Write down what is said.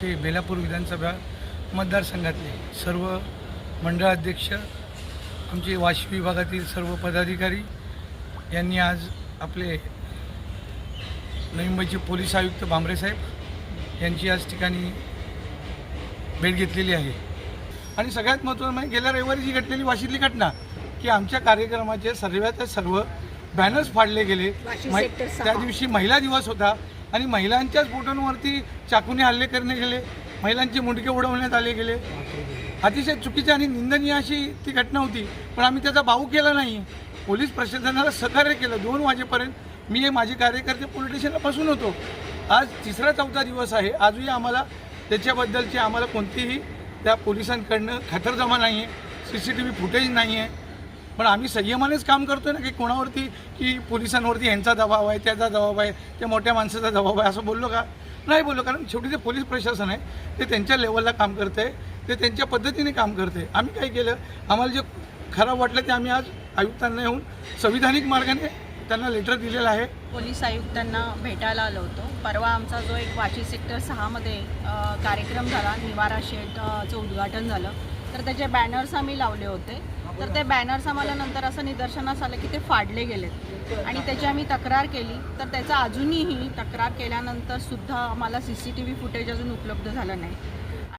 ते बेलापूर विधानसभा मतदारसंघातले सर्व मंडळाध्यक्ष आमचे वाशी विभागातील सर्व पदाधिकारी यांनी आज आपले नवी मुंबईचे पोलीस आयुक्त भांबरे साहेब यांची आज ठिकाणी भेट घेतलेली आहे. आणि सगळ्यात महत्त्वाचं म्हणजे गेल्या रविवारी जी घटलेली वाशीतली घटना की आमच्या कार्यक्रमाचे सर्वात सर्व बॅनर्स फाडले गेले. त्या दिवशी महिला दिवस होता आणि महिलांच्याच फोटोंवरती चाकूने हल्ले करणे गेले. महिलांचे मुंडके उडवण्यात आले गेले. अतिशय चुकीची आणि निंदनीय अशी ती घटना होती. पण आम्ही त्याचा भाऊ केला नाही. पोलीस प्रशासनाला सहकार्य केलं. दोन वाजेपर्यंत मी हे माझे कार्यकर्ते पोलीस स्टेशनला बसून होतो. आज तिसरा चौथा दिवस आहे. आजही आम्हाला त्याच्याबद्दलची आम्हाला कोणतीही त्या पोलिसांकडनं खातरजमा नाही आहे C C T V footage नाही आहे पण आम्ही संयमानेच काम करतोय ना की कोणावरती की पोलिसांवरती यांचा दबाव आहे त्याचा दबाव आहे त्या मोठ्या माणसाचा दबाव आहे असं बोललो का? नाही बोललो कारण शेवटी ते पोलीस प्रशासन आहे ते त्यांच्या लेवलला काम करते ते त्यांच्या पद्धतीने काम करते आम्ही काय केलं? आम्हाला जे खराब वाटलं ते आम्ही आज आयुक्तांना येऊन संविधानिक मार्गाने त्यांना लेटर दिलेलं आहे. पोलीस आयुक्तांना भेटायला आलो होतो. परवा आमचा जो एक वाशी सेक्टर सहामध्ये कार्यक्रम झाला निवारा शेडचं उद्घाटन झालं. तर त्याचे बॅनर्स आम्ही लावले होते. तर ते बॅनर्स आम्हाला नंतर असं निदर्शनास आलं की ते फाडले गेलेत. आणि त्याची आम्ही तक्रार केली. तर त्याचा अजूनही तक्रार केल्यानंतर सुद्धा आम्हाला C C T V footage अजून उपलब्ध झालं नाही.